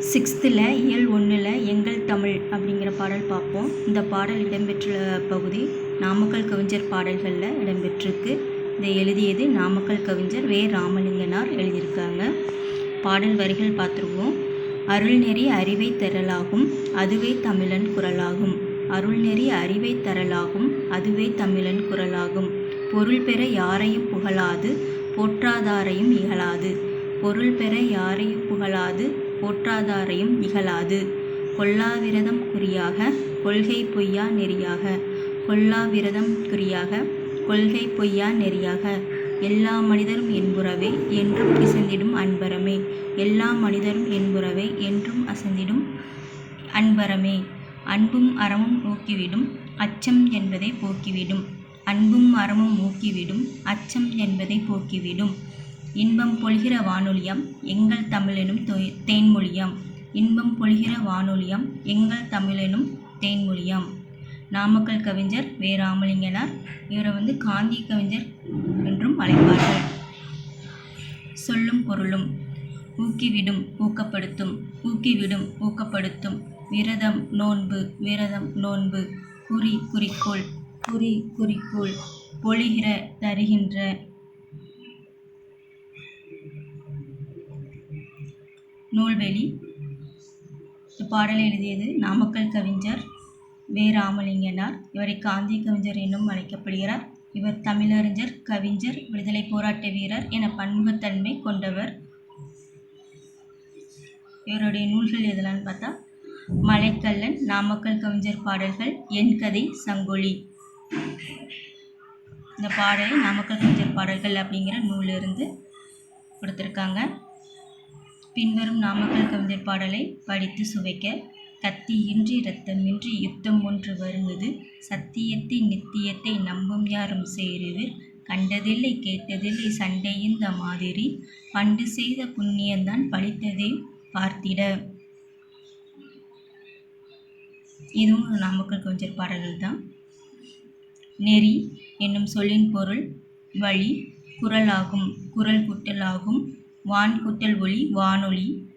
சிக்ஸ்த்தில் இயல் ஒன்றில் எங்கள் தமிழ் அப்படிங்கிற பாடல் பார்ப்போம். இந்த பாடல் இடம்பெற்றுள்ள பகுதி நாமக்கல் கவிஞர் பாடல்களில் இடம்பெற்றிருக்கு. இதை எழுதியது நாமக்கல் கவிஞர் வே. ராமலிங்கனார் எழுதியிருக்காங்க. பாடல் வரிகள் பார்த்துருவோம். அருள்நெறி அறிவை தரலாகும் அதுவே தமிழன் குரலாகும். அருள்நெறி அறிவை தரலாகும் அதுவே தமிழன் குரலாகும். பொருள் பெற யாரையும் புகழாது போற்றாதாரையும் இகழாது. பொருள் பெற யாரையும் புகழாது போற்றாதாரையும் இகழாது கொல்லாவிரதம் குறியாக கொள்கை பொய்யா நெறியாக. கொல்லாவிரதம் குறியாக கொள்கை பொய்யா நெறியாக. எல்லா மனிதரும் என்புறவே என்றும் இசைந்திடும் அன்பரமே. எல்லா மனிதரும் என்புறவே என்றும் அசந்திடும் அன்பரமே. அன்பும் அறமும் ஊக்கிவிடும் அச்சம் என்பதை போக்கிவிடும். அன்பும் அறமும் ஊக்கிவிடும் அச்சம் என்பதை போக்கிவிடும். இன்பம் பொழிகிற வானொலியம் எங்கள் தமிழெனும் தொய் இன்பம் பொழிகிற வானொலியம் எங்கள் தமிழெனும் தேன்மொழியம். நாமக்கல் கவிஞர் வே ராமலிங்கனார் இவரை வந்து காந்தி கவிஞர் என்றும் அழைப்பார்கள். சொல்லும் பொருளும் ஊக்கிவிடும் ஊக்கப்படுத்தும். ஊக்கிவிடும் ஊக்கப்படுத்தும். விரதம் நோன்பு விரதம் நோன்பு. குறி குறிக்கோள் குறி குறிக்கோள். பொழிகிற தருகின்ற நூல்வெளி. பாடலை எழுதியது நாமக்கல் கவிஞர் வே. ராமலிங்கனார். இவரை காந்தி கவிஞர் என்னும் அழைக்கப்படுகிறார். இவர் தமிழறிஞர் கவிஞர் விடுதலை போராட்ட வீரர் என பன்முகத்தன்மை கொண்டவர். இவருடைய நூல்கள் எதெல்லாம் பார்த்தா மலைக்கல்லன் நாமக்கல் கவிஞர் பாடல்கள் என் கதை சங்கொலி இந்த பாடலை நாமக்கல் கவிஞர் பாடல்கள் அப்படிங்கிற நூலிருந்து கொடுத்துருக்காங்க. பின்வரும் நாமக்கல் கவிஞர் பாடலை படித்து சுவைக்க கத்தியின்றி இரத்தமின்றி யுத்தம் ஒன்று வருவது சத்தியத்தை நித்தியத்தை நம்பும் யாரும் சேருவிர். கண்டதில்லை கேட்டதில்லை சண்டை இந்த மாதிரி. பண்டு செய்த புண்ணியந்தான் பழித்ததை பார்த்திட. இதுவும் நாமக்கல் கவிஞர் பாடல்கள் தான். நெறி என்னும் சொல்லின் பொருள் வழி குரலாகும் குரல் குட்டலாகும் வான் ஒளி வானொலி.